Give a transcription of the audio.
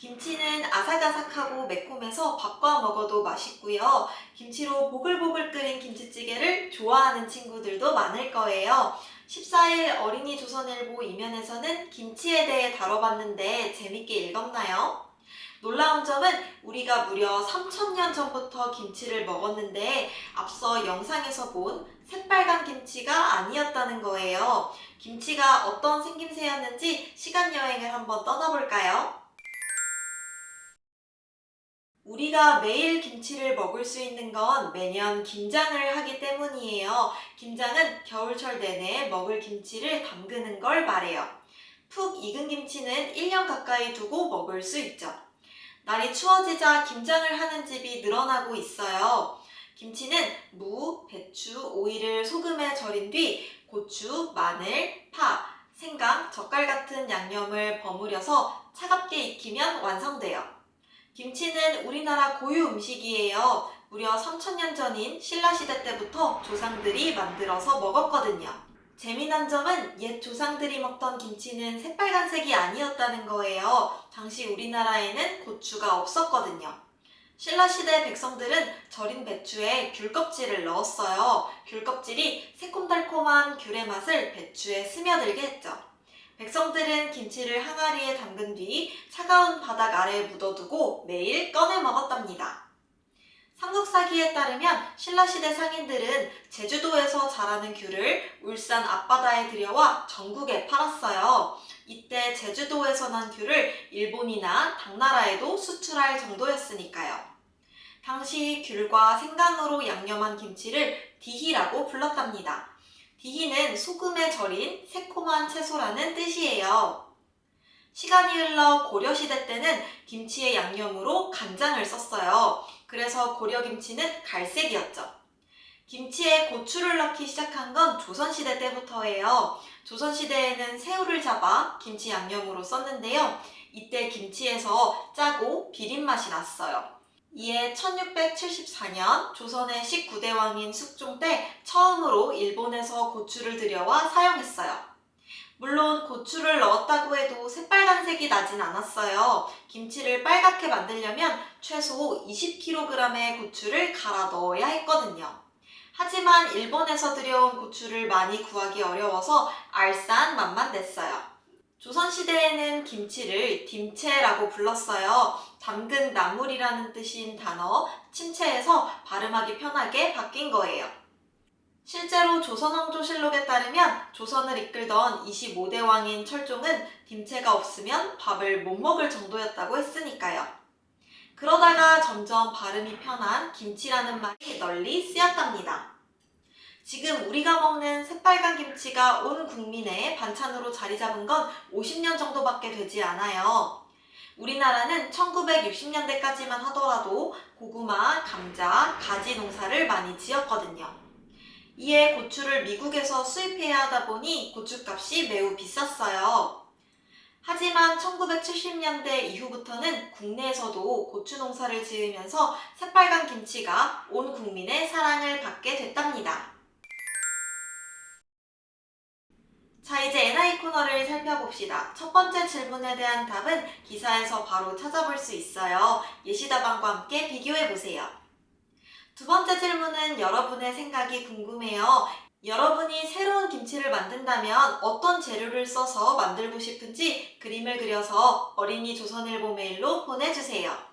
김치는 아삭아삭하고 매콤해서 밥과 먹어도 맛있고요. 김치로 보글보글 끓인 김치찌개를 좋아하는 친구들도 많을 거예요. 14일 어린이 조선일보 이면에서는 김치에 대해 다뤄봤는데 재밌게 읽었나요? 놀라운 점은 우리가 무려 3,000년 전부터 김치를 먹었는데 앞서 영상에서 본 새빨간 김치가 아니었다는 거예요. 김치가 어떤 생김새였는지 시간 여행을 한번 떠나볼까요? 우리가 매일 김치를 먹을 수 있는 건 매년 김장을 하기 때문이에요. 김장은 겨울철 내내 먹을 김치를 담그는 걸 말해요. 푹 익은 김치는 1년 가까이 두고 먹을 수 있죠. 날이 추워지자 김장을 하는 집이 늘어나고 있어요. 김치는 무, 배추, 오이를 소금에 절인 뒤 고추, 마늘, 파, 생강, 젓갈 같은 양념을 버무려서 차갑게 익히면 완성돼요. 김치는 우리나라 고유 음식이에요. 무려 3천년 전인 신라시대 때부터 조상들이 만들어서 먹었거든요. 재미난 점은 옛 조상들이 먹던 김치는 새빨간색이 아니었다는 거예요. 당시 우리나라에는 고추가 없었거든요. 신라시대 백성들은 절인 배추에 귤 껍질을 넣었어요. 귤 껍질이 새콤달콤한 귤의 맛을 배추에 스며들게 했죠. 백성들은 김치를 항아리에 담근 뒤 차가운 바닥 아래에 묻어두고 매일 꺼내 먹었답니다. 삼국사기에 따르면 신라시대 상인들은 제주도에서 자라는 귤을 울산 앞바다에 들여와 전국에 팔았어요. 이때 제주도에서 난 귤을 일본이나 당나라에도 수출할 정도였으니까요. 당시 귤과 생강으로 양념한 김치를 디히라고 불렀답니다. 디히는 소금에 절인 새콤한 채소라는 뜻이에요. 시간이 흘러 고려시대 때는 김치의 양념으로 간장을 썼어요. 그래서 고려김치는 갈색이었죠. 김치에 고추를 넣기 시작한 건 조선시대 때부터예요. 조선시대에는 새우를 잡아 김치 양념으로 썼는데요. 이때 김치에서 짜고 비린 맛이 났어요. 이에 1674년 조선의 19대 왕인 숙종 때 처음으로 일본에서 고추를 들여와 사용했어요. 물론 고추를 넣었다고 해도 새빨간색이 나진 않았어요. 김치를 빨갛게 만들려면 최소 20kg의 고추를 갈아 넣어야 했거든요. 하지만 일본에서 들여온 고추를 많이 구하기 어려워서 알싸한 맛만 냈어요. 조선시대에는 김치를 dim채라고 불렀어요. 담근 나물이라는 뜻인 단어 침체에서 발음하기 편하게 바뀐 거예요. 실제로 조선왕조실록에 따르면 조선을 이끌던 25대 왕인 철종은 dim채가 없으면 밥을 못 먹을 정도였다고 했으니까요. 그러다가 점점 발음이 편한 김치라는 말이 널리 쓰였답니다. 지금 우리가 먹는 새빨간 김치가 온 국민의 반찬으로 자리 잡은 건 50년 정도밖에 되지 않아요. 우리나라는 1960년대까지만 하더라도 고구마, 감자, 가지 농사를 많이 지었거든요. 이에 고추를 미국에서 수입해야 하다 보니 고추값이 매우 비쌌어요. 하지만 1970년대 이후부터는 국내에서도 고추 농사를 지으면서 새빨간 김치가 온 국민의 사랑을 받게 됐답니다. 코너를 살펴봅시다. 첫 번째 질문에 대한 답은 기사에서 바로 찾아볼 수 있어요. 예시다방과 함께 비교해보세요. 두 번째 질문은 여러분의 생각이 궁금해요. 여러분이 새로운 김치를 만든다면 어떤 재료를 써서 만들고 싶은지 그림을 그려서 어린이 조선일보 메일로 보내주세요.